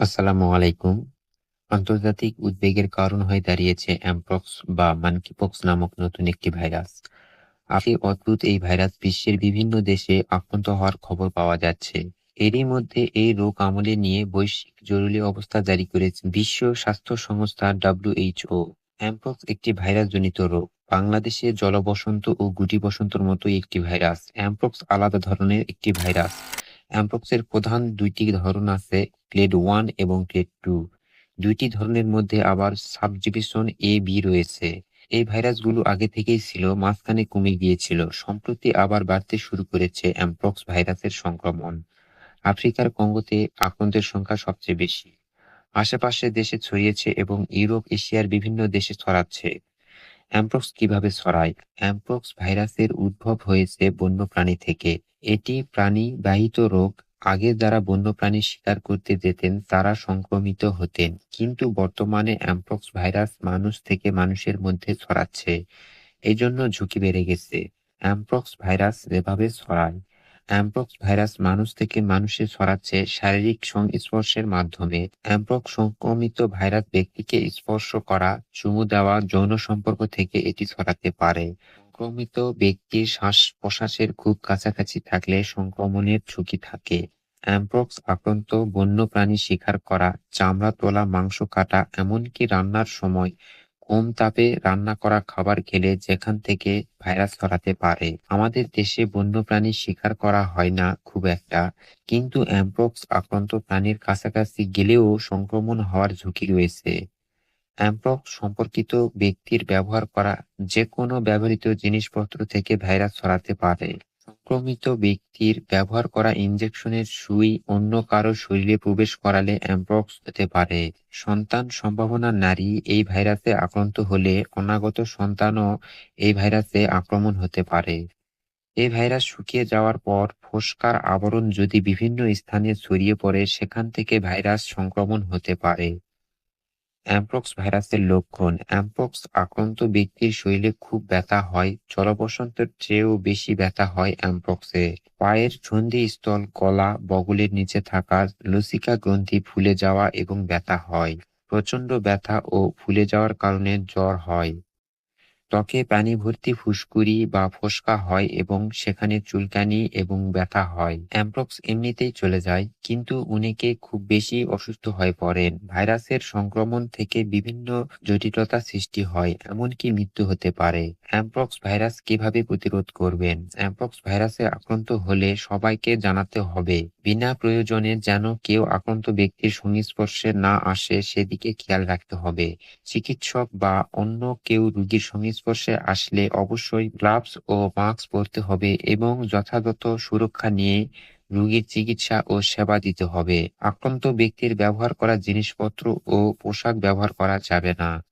আসসালামু আলাইকুম। আন্তর্জাতিক উদ্বেগের কারণ হয়ে দাঁড়িয়েছে অ্যামপক্স বা মানকিপক্স নামক নতুন একটি ভাইরাস। আশি অদ্ভুত এই ভাইরাস বিশ্বের বিভিন্ন দেশে আক্রান্ত হওয়ার খবর পাওয়া যাচ্ছে। এরই মধ্যে এই রোগ আমলে নিয়ে বৈশ্বিক জরুরি অবস্থা জারি করেছে বিশ্ব স্বাস্থ্য সংস্থা ডাব্লিউএইচও। অ্যামপক্স একটি ভাইরাসজনিত রোগ। বাংলাদেশে জলবসন্ত ও গুটি বসন্তর মতোই একটি ভাইরাস। অ্যামপক্স আলাদা ধরনের একটি ভাইরাস। অ্যামপক্সের প্রধান দুইটি ধরন আছে ক্লেড ওয়ান এবং ক্লেড টু দুইটি ধরনের মধ্যে আবার সাবডিভিশন এ বি রয়েছে। এই ভাইরাসগুলো আগে থেকেই ছিল, মাঝখানে কমে গিয়েছিল। সম্প্রতি আবার বাড়তে শুরু করেছে অ্যামপক্স ভাইরাসের সংক্রমণ। আফ্রিকার কঙ্গোতে আক্রান্তের সংখ্যা সবচেয়ে বেশি। আশেপাশে দেশে ছড়িয়েছে এবং ইউরোপ, এশিয়ার বিভিন্ন দেশে ছড়াচ্ছে। অ্যামপক্স কীভাবে ছড়ায়? অ্যাম্পক্স ভাইরাসের উদ্ভব হয়েছে বন্য প্রাণী থেকে। এটি প্রাণী-বাহিত রোগ। আগে যারা বন্যপ্রাণী শিকার করতে যেতেন, তারা সংক্রমিত হতেন। কিন্তু বর্তমানে অ্যাম্পক্স ভাইরাস মানুষ থেকে মানুষের মধ্যে ছড়াচ্ছে। এজন্য ঝুঁকি বেড়ে গেছে। অ্যাম্পক্স ভাইরাস যেভাবে ছড়ায় অ্যামপক্স ভাইরাস মানুষ থেকে মানুষে ছড়াচ্ছে শারীরিক সংস্পর্শের মাধ্যমে। অ্যামপক্স সংক্রমিত ভাইরাস ব্যক্তিকে স্পর্শ করা, চুমু দেওয়া, যৌন সম্পর্ক থেকে এটি ছড়াতে পারে। সংক্রমিত ব্যক্তির শ্বাস-প্রশ্বাসের খুব কাছাকাছি থাকলে সংক্রমণের ঝুঁকি থাকে। অ্যামপক্স আক্রান্ত বন্যপ্রাণী শিকার করা, চামড়া, তোলা, মাংস কাটা, এমনকি রান্নার সময় কম তাপে রান্না করা খাবার খেলে যেখান থেকে ভাইরাস ছড়াতে পারে। আমাদের দেশে বন্যপ্রাণী শিকার করা হয় না খুব একটা। কিন্তু অ্যামপক্স আক্রান্ত প্রাণীর কাছাকাছি গেলেও সংক্রমণ হওয়ার ঝুঁকি রয়েছে। অ্যামপক্স সম্পর্কিত ব্যক্তির ব্যবহার করা যে কোনো ব্যবহৃত জিনিসপত্র থেকে ভাইরাস ছড়াতে পারে। সংক্রমিত ব্যক্তির ব্যবহার করা ইনজেকশনের সুই অন্য কারও শরীরে প্রবেশ করালে অ্যামপক্স হতে পারে। সন্তান সম্ভাবনা নারী এই ভাইরাসে আক্রান্ত হলে অনাগত সন্তানও এই ভাইরাসে আক্রমণ হতে পারে। এই ভাইরাস শুকিয়ে যাওয়ার পর ফোসকার আবরণ যদি বিভিন্ন স্থানে ছড়িয়ে পড়ে, সেখান থেকে ভাইরাস সংক্রমণ হতে পারে। অ্যামপক্স ভাইরাসের লক্ষণ। অ্যাম্পক্স আক্রান্ত ব্যক্তির শরীরে খুব ব্যথা হয়। জলবসন্তের চেয়েও বেশি ব্যথা হয় অ্যাম্পক্সে পায়ের সন্ধি স্থল কলা বগলের নিচে থাকা লসিকা গ্রন্থি ফুলে যাওয়া এবং ব্যথা হয়। প্রচণ্ড ব্যথা ও ফুলে যাওয়ার কারণে জ্বর হয়। ত্বকে পানি ভর্তি ফুসকুড়ি বা ফোসকা হয় এবং সেখানে চুলকানি এবং ব্যথা হয়। অ্যামপ্রক্স এমনিতেই চলে যায়, কিন্তু অনেকে খুব বেশি অসুস্থ হয়ে পড়েন। ভাইরাসের সংক্রমণ থেকে বিভিন্ন জটিলতা সৃষ্টি হয়, এমনকি মৃত্যু হতে পারে। অ্যামপ্রক্স ভাইরাস কীভাবে প্রতিরোধ করবেন? অ্যামপ্রক্স ভাইরাসে আক্রান্ত হলে সবাইকে জানাতে হবে, বিনা প্রয়োজনে যেন কেউ আক্রান্ত ব্যক্তির সংস্পর্শে না আসে, সেদিকে খেয়াল রাখতে হবে। চিকিৎসক বা অন্য কেউ রোগীর সংস্পর্শে আসলে অবশ্যই গ্লাভস ও মাস্ক পরতে হবে এবং যথাযথ সুরক্ষা নিয়ে রোগীর চিকিৎসা ও সেবা দিতে হবে। আক্রান্ত ব্যক্তির ব্যবহার করা জিনিসপত্র ও পোশাক ব্যবহার করা যাবে না।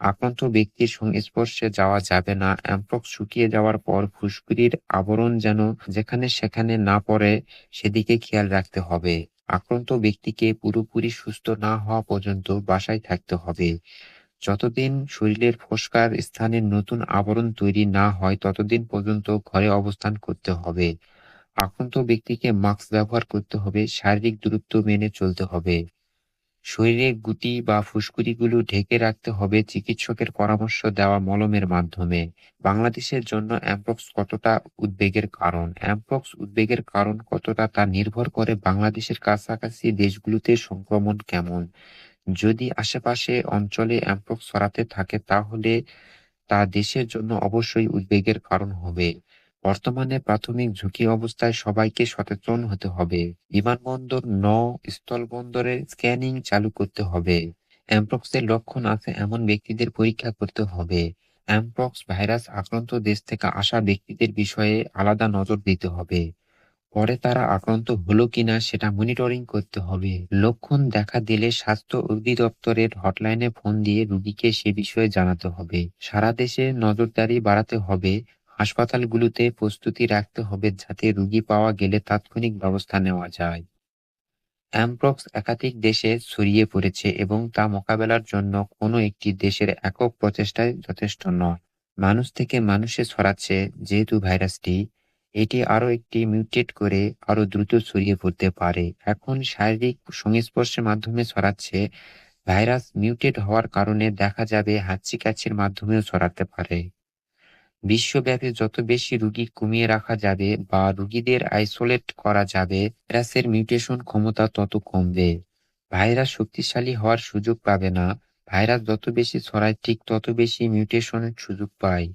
আক্রান্ত ব্যক্তির সংস্পর্শে যাওয়া যাবে না। অ্যামপক্স শুকিয়ে যাওয়ার পর ফুসকুড়ির আবরণ যেন যেখানে সেখানে না পড়ে, সেদিকে খেয়াল রাখতে হবে। আক্রান্ত ব্যক্তিকে পুরোপুরি সুস্থ না হওয়া পর্যন্ত বাসায় থাকতে হবে। যতদিন শরীরের ফোসকার স্থানে নতুন আবরণ তৈরি না হয়, ততদিন পর্যন্ত ঘরে অবস্থান করতে হবে। আক্রান্ত ব্যক্তিকে মাস্ক ব্যবহার করতে হবে, শারীরিক দূরত্ব মেনে চলতে হবে। শরীরে গুটি বা ফুসকুড়িগুলো ঢেকে রাখতে হবে, চিকিৎসকের পরামর্শ দেওয়া মলমের মাধ্যমে। বাংলাদেশের জন্য অ্যামপক্স কতটা উদ্বেগের কারণ? অ্যামপক্স উদ্বেগের কারণ কতটা তা নির্ভর করে বাংলাদেশের কাছাকাছি দেশগুলোতে সংক্রমণ কেমন? যদি আশেপাশে অঞ্চলে অ্যামপক্স ছড়াতে থাকে, তাহলে তা দেশের জন্য অবশ্যই উদ্বেগের কারণ হবে। বর্তমানে প্রাথমিক ঝুঁকি অবস্থায় সবাইকে সচেতন হতে হবে। বিমানবন্দর ন স্থলবন্দরে স্ক্যানিং চালু করতে হবে। অ্যামপক্সের লক্ষণ আছে এমন ব্যক্তিদের পরীক্ষা করতে হবে। অ্যামপক্স ভাইরাস আক্রান্ত দেশ থেকে আসা ব্যক্তিদের বিষয়ে আলাদা নজর দিতে হবে। পরে তারা আক্রান্ত হলো কিনা সেটা মনিটরিং করতে হবে। লক্ষণ দেখা দিলে স্বাস্থ্য অধিদপ্তরের হটলাইনে ফোন দিয়ে রুগীকে সে বিষয়ে জানাতে হবে। সারা দেশে নজরদারি বাড়াতে হবে। হাসপাতালগুলোতে প্রস্তুতি রাখতে হবে যাতে রুগী পাওয়া গেলে তাৎক্ষণিক ব্যবস্থা নেওয়া যায়। অ্যামপ্রক্স একাধিক দেশে ছড়িয়ে পড়েছে এবং তা মোকাবেলার জন্য কোনো একটি দেশের একক প্রচেষ্টায় যথেষ্ট নয়। মানুষ থেকে মানুষে ছড়াচ্ছে যেহেতু ভাইরাসটি। এটি আরও একটি মিউটেট করে আরও দ্রুত ছড়িয়ে পড়তে পারে। এখন শারীরিক সংস্পর্শের মাধ্যমে ছড়াচ্ছে ভাইরাস মিউটেট হওয়ার কারণে দেখা যাবে হাঁচি কাশির মাধ্যমেও ছড়াতে পারে। বিশ্বব্যাপী যত বেশি রুগী কমিয়ে রাখা যাবে বা রুগীদের আইসোলেট করা যাবে, ভাইরাসের মিউটেশন ক্ষমতা তত কমবে। ভাইরাস শক্তিশালী হওয়ার সুযোগ পাবে না। ভাইরাস যত বেশি ছড়ায়, ঠিক তত বেশি মিউটেশনের সুযোগ পায়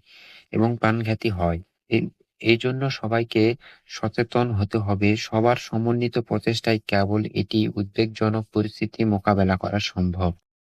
এবং প্রাণঘাতী হয়। এই জন্য সবাইকে সচেতন হতে হবে। সবার সমন্বিত প্রচেষ্টায় কেবল এটি উদ্বেগজনক পরিস্থিতি মোকাবেলা করা সম্ভব।